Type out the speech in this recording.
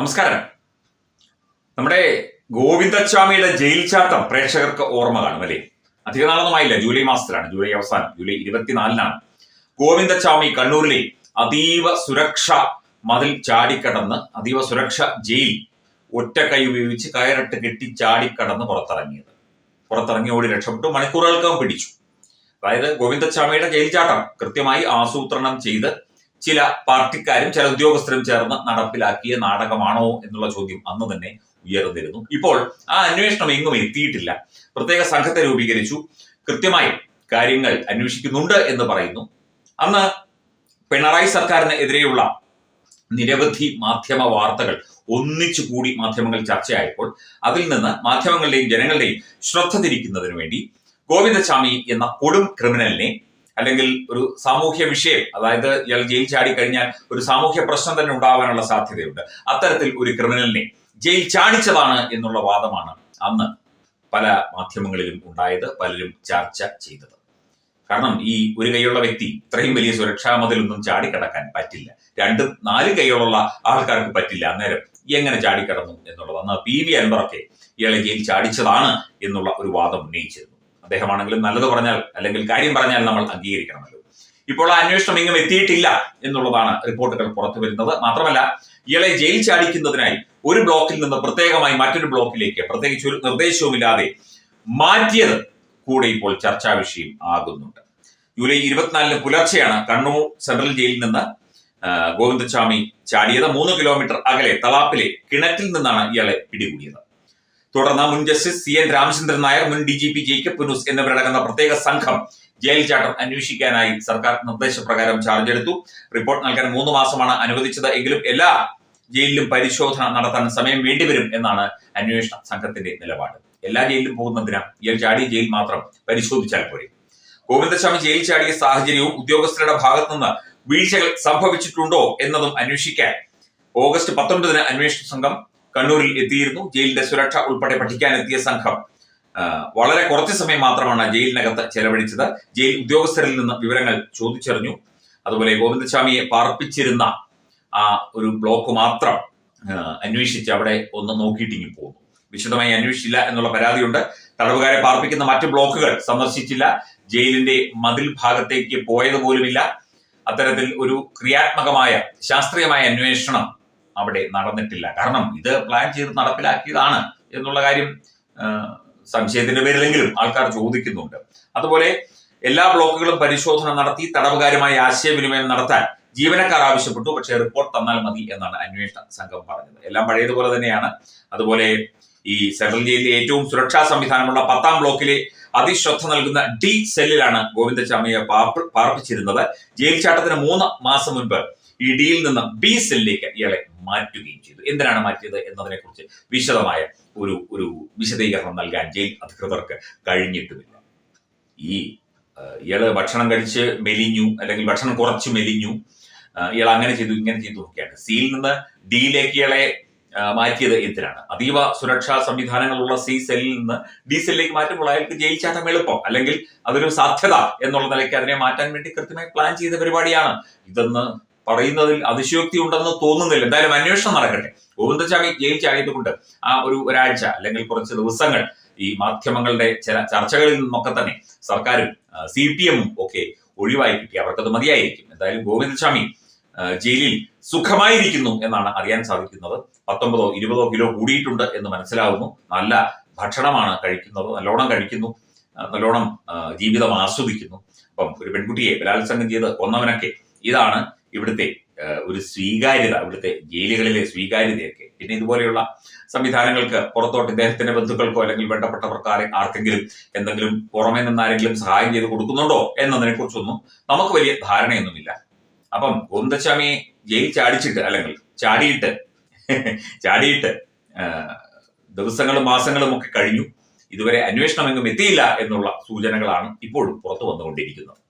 നമസ്കാരം. നമ്മുടെ ഗോവിന്ദസ്വാമിയുടെ ജയിൽ ചാട്ടം പ്രേക്ഷകർക്ക് ഓർമ്മ കാണും അല്ലേ? അധിക നാളൊന്നുമായില്ല. ജൂലൈ മാസത്തിലാണ് ജൂലൈ അവസാനം ജൂലൈ ഇരുപത്തിനാലിനാണ്. ഗോവിന്ദസ്വാമി കണ്ണൂരിലെ അതീവ സുരക്ഷ മതിൽ ചാടിക്കടന്ന് അതീവ സുരക്ഷ ജയിൽ ഒറ്റ കൈ ഉപയോഗിച്ച് കയറിട്ട് കെട്ടി ചാടിക്കടന്ന് പുറത്തിറങ്ങിയത്. പുറത്തിറങ്ങി ഓടി രക്ഷപ്പെട്ടു മണിക്കൂറുകൾക്കും പിടിച്ചു. അതായത് ഗോവിന്ദസ്വാമിയുടെ ജയിൽ ചാട്ടം കൃത്യമായി ആസൂത്രണം ചെയ്ത് ചില പാർട്ടിക്കാരും ചില ഉദ്യോഗസ്ഥരും ചേർന്ന് നടപ്പിലാക്കിയ നാടകമാണോ എന്നുള്ള ചോദ്യം അന്ന് തന്നെ ഉയർന്നിരുന്നു. ഇപ്പോൾ ആ അന്വേഷണം എങ്ങും എത്തിയിട്ടില്ല. പ്രത്യേക സംഘത്തെ രൂപീകരിച്ചു. കൃത്യമായി കാര്യങ്ങൾ അന്വേഷിക്കുന്നുണ്ട് എന്ന് പറയുന്നു. അന്ന് പിണറായി സർക്കാരിന് എതിരെയുള്ള നിരവധി മാധ്യമ വാർത്തകൾ ഒന്നിച്ചു കൂടി മാധ്യമങ്ങൾ ചർച്ചയായപ്പോൾ അതിൽ നിന്ന് മാധ്യമങ്ങളുടെയും ജനങ്ങളുടെയും ശ്രദ്ധ തിരിക്കുന്നതിന് വേണ്ടി ഗോവിന്ദസ്വാമി എന്ന കൊടും ക്രിമിനലിനെ അല്ലെങ്കിൽ ഒരു സാമൂഹ്യ വിഷയം അതായത് ഇയാൾ ജയിൽ ചാടി കഴിഞ്ഞാൽ ഒരു സാമൂഹ്യ പ്രശ്നം തന്നെ ഉണ്ടാവാനുള്ള സാധ്യതയുണ്ട്. അത്തരത്തിൽ ഒരു ക്രിമിനലിനെ ജയിൽ ചാടിച്ചതാണ് എന്നുള്ള വാദമാണ് അന്ന് പല മാധ്യമങ്ങളിലും ഉണ്ടായത് പലരും ചർച്ച ചെയ്തത്. കാരണം ഈ ഒരു കൈയുള്ള വ്യക്തി ഇത്രയും വലിയ സുരക്ഷാ മതിലൊന്നും ചാടിക്കടക്കാൻ പറ്റില്ല. രണ്ട് നാല് കൈയുള്ള ആൾക്കാർക്ക് പറ്റില്ല. അന്നേരം എങ്ങനെ ചാടിക്കടന്നു എന്നുള്ളത്. അന്ന് പി വി അൻവറൊക്കെ ഇയാളെ ജയിൽ ചാടിച്ചതാണ് എന്നുള്ള ഒരു വാദം ഉന്നയിച്ചിരുന്നു. അദ്ദേഹമാണെങ്കിലും നല്ലത് പറഞ്ഞാൽ അല്ലെങ്കിൽ കാര്യം പറഞ്ഞാൽ നമ്മൾ അംഗീകരിക്കണമല്ലോ. ഇപ്പോൾ ആ അന്വേഷണം ഇങ്ങും എത്തിയിട്ടില്ല എന്നുള്ളതാണ് റിപ്പോർട്ടുകൾ പുറത്തു വരുന്നത്. മാത്രമല്ല ഇയാളെ ജയിൽ ചാടിക്കുന്നതിനായി ഒരു ബ്ലോക്കിൽ നിന്ന് പ്രത്യേകമായി മറ്റൊരു ബ്ലോക്കിലേക്ക് പ്രത്യേകിച്ച് ഒരു നിർദ്ദേശവുമില്ലാതെ മാറ്റിയത് കൂടെ ഇപ്പോൾ ചർച്ചാ വിഷയം ആകുന്നുണ്ട്. ജൂലൈ ഇരുപത്തിനാലിന് പുലർച്ചെയാണ് കണ്ണൂർ സെൻട്രൽ ജയിലിൽ നിന്ന് ഗോവിന്ദസ്വാമി ചാടിയത്. മൂന്ന് കിലോമീറ്റർ അകലെ തളാപ്പിലെ കിണറ്റിൽ നിന്നാണ് ഇയാളെ പിടികൂടിയത്. തുടർന്ന് മുൻ justice C N Ramachandran Nair മുൻ ഡി ജി പി പുനൂസ് എന്നിവരടങ്ങുന്ന പ്രത്യേക സംഘം ജയിൽ ചാട്ടം അന്വേഷിക്കാനായി സർക്കാർ നിർദ്ദേശപ്രകാരം ചാർജ് എടുത്തു. റിപ്പോർട്ട് നൽകാൻ മൂന്ന് മാസമാണ് അനുവദിച്ചത്. എങ്കിലും എല്ലാ ജയിലിലും പരിശോധന നടത്താൻ സമയം വേണ്ടിവരും എന്നാണ് അന്വേഷണ സംഘത്തിന്റെ നിലപാട്. എല്ലാ ജയിലിലും പോകുന്നതിന് ഇയാൾ ചാടി ജയിൽ മാത്രം പരിശോധിച്ചാൽ പോരെ. ഗോവിന്ദസ്വാമി ജയിൽ ചാടിയ സാഹചര്യവും ഉദ്യോഗസ്ഥരുടെ ഭാഗത്തു നിന്ന് വീഴ്ചകൾ സംഭവിച്ചിട്ടുണ്ടോ എന്നതും അന്വേഷിക്കാൻ ഓഗസ്റ്റ് പത്തൊൻപതിന് അന്വേഷണ സംഘം കണ്ണൂരിൽ എത്തിയിരുന്നു. ജയിലിന്റെ സുരക്ഷ ഉൾപ്പെടെ പഠിക്കാൻ എത്തിയ സംഘം വളരെ കുറച്ച് സമയം മാത്രമാണ് ജയിലിനകത്ത് ചെലവഴിച്ചത്. ജയിൽ ഉദ്യോഗസ്ഥരിൽ നിന്ന് വിവരങ്ങൾ ചോദിച്ചറിഞ്ഞു. അതുപോലെ ഗോവിന്ദസ്വാമിയെ പാർപ്പിച്ചിരുന്ന ആ ഒരു ബ്ലോക്ക് മാത്രം അന്വേഷിച്ച് അവിടെ ഒന്ന് നോക്കിയിട്ടിങ്ങി പോകുന്നു വിശദമായി അന്വേഷിച്ചില്ല എന്നുള്ള പരാതിയുണ്ട്. തടവുകാരെ പാർപ്പിക്കുന്ന മറ്റ് ബ്ലോക്കുകൾ സന്ദർശിച്ചില്ല. ജയിലിന്റെ മതിൽ ഭാഗത്തേക്ക് പോയത് പോലുമില്ല അത്തരത്തിൽ ഒരു ക്രിയാത്മകമായ ശാസ്ത്രീയമായ അന്വേഷണം അവിടെ നടന്നിട്ടില്ല. കാരണം ഇത് പ്ലാൻ ചെയ്ത് നടപ്പിലാക്കിയതാണ് എന്നുള്ള കാര്യം സംശയത്തിന്റെ പേരിലെങ്കിലും ആൾക്കാർ ചോദിക്കുന്നുണ്ട്. അതുപോലെ എല്ലാ ബ്ലോക്കുകളും പരിശോധന നടത്തി തടവുകാരുമായി ആശയവിനിമയം നടത്താൻ ജീവനക്കാർ ആവശ്യപ്പെട്ടു. പക്ഷേ റിപ്പോർട്ട് തന്നാൽ മതി എന്നാണ് അന്വേഷണ സംഘം പറഞ്ഞത്. എല്ലാം പഴയതുപോലെ തന്നെയാണ്. അതുപോലെ ഈ സെൻട്രൽ ജയിലിലെ ഏറ്റവും സുരക്ഷാ സംവിധാനമുള്ള പത്താം ബ്ലോക്കിലെ അതിശ്രദ്ധ നൽകുന്ന ഡി സെല്ലിലാണ് ഗോവിന്ദ ചാമയെ പാർപ്പിച്ചിരുന്നത്. ജയിൽ ചാട്ടത്തിന് മൂന്ന് മാസം മുൻപ് ഈ ഡിയിൽ നിന്ന് ബി സെല്ലിലേക്ക് ഇയാളെ മാറ്റുകയും ചെയ്തു. എന്തിനാണ് മാറ്റിയത് എന്നതിനെ കുറിച്ച് വിശദമായ ഒരു ഒരു വിശദീകരണം നൽകാൻ ജയിൽ അധികൃതർക്ക് കഴിഞ്ഞിട്ടുമില്ല. ഈ ഇയാൾ ഭക്ഷണം കഴിച്ച് മെലിഞ്ഞു അല്ലെങ്കിൽ ഭക്ഷണം കുറച്ച് മെലിഞ്ഞു ഇയാൾ അങ്ങനെ ചെയ്തു ഇങ്ങനെ ചെയ്തു നോക്കിയാണ് സിയിൽ നിന്ന് ഡിയിലേക്ക് ഇയാളെ മാറ്റിയത് എന്തിനാണ്? അതീവ സുരക്ഷാ സംവിധാനങ്ങളുള്ള സി സെല്ലിൽ നിന്ന് ഡി സെല്ലിലേക്ക് മാറ്റുമ്പോൾ അയാൾക്ക് ജയിൽ ചാട്ടം എളുപ്പം. അല്ലെങ്കിൽ അതൊരു സാധ്യത എന്നുള്ള നിലയ്ക്ക് അതിനെ മാറ്റാൻ വേണ്ടി കൃത്യമായി പ്ലാൻ ചെയ്ത പരിപാടിയാണ്. ഇതെന്ന് പറയുന്നതിൽ അതിശയോക്തി ഉണ്ടെന്ന് തോന്നുന്നില്ല. എന്തായാലും അന്വേഷണം നടക്കട്ടെ. ഗോവിന്ദചാമി ജയിൽ ചാടിയതുകൊണ്ട് ആ ഒരു ഒരാഴ്ച അല്ലെങ്കിൽ കുറച്ച് ദിവസങ്ങൾ ഈ മാധ്യമങ്ങളുടെ ചില ചർച്ചകളിൽ നിന്നൊക്കെ തന്നെ സർക്കാരും സി പി എമ്മും ഒക്കെ ഒഴിവായി കിട്ടി. അവർക്കത് മതിയായിരിക്കും. എന്തായാലും ഗോവിന്ദസ്വാമി ജയിലിൽ സുഖമായിരിക്കുന്നു എന്നാണ് അറിയാൻ സാധിക്കുന്നത്. പത്തൊമ്പതോ ഇരുപതോ കിലോ കൂടിയിട്ടുണ്ട് എന്ന് മനസ്സിലാവുന്നു. നല്ല ഭക്ഷണമാണ് കഴിക്കുന്നത് നല്ലോണം കഴിക്കുന്നു നല്ലോണം ജീവിതം ആസ്വദിക്കുന്നു. അപ്പം ഒരു പെൺകുട്ടിയെ ബലാത്സംഗം ചെയ്ത് കൊന്നവനൊക്കെ ഇതാണ് ഇവിടുത്തെ ഒരു സ്വീകാര്യത ഇവിടുത്തെ ജയിലുകളിലെ സ്വീകാര്യതയൊക്കെ. പിന്നെ ഇതുപോലെയുള്ള സംവിധാനങ്ങൾക്ക് പുറത്തോട്ട് ഇദ്ദേഹത്തിന്റെ ബന്ധുക്കൾക്കോ അല്ലെങ്കിൽ വേണ്ടപ്പെട്ടവർക്ക് ആർക്കെങ്കിലും എന്തെങ്കിലും പുറമെ നിന്ന് ആരെങ്കിലും സഹായം ചെയ്ത് കൊടുക്കുന്നുണ്ടോ എന്നതിനെ കുറിച്ചൊന്നും നമുക്ക് വലിയ ധാരണയൊന്നുമില്ല. അപ്പം ഗോവിന്ദസ്വാമിയെ ജയിൽ ചാടിച്ചിട്ട് അല്ലെങ്കിൽ ചാടിയിട്ട് ചാടിയിട്ട് ദിവസങ്ങളും മാസങ്ങളും ഒക്കെ കഴിഞ്ഞു. ഇതുവരെ അന്വേഷണമെങ്കിലും എത്തിയില്ല എന്നുള്ള സൂചനകളാണ് ഇപ്പോഴും പുറത്തു വന്നുകൊണ്ടിരിക്കുന്നത്.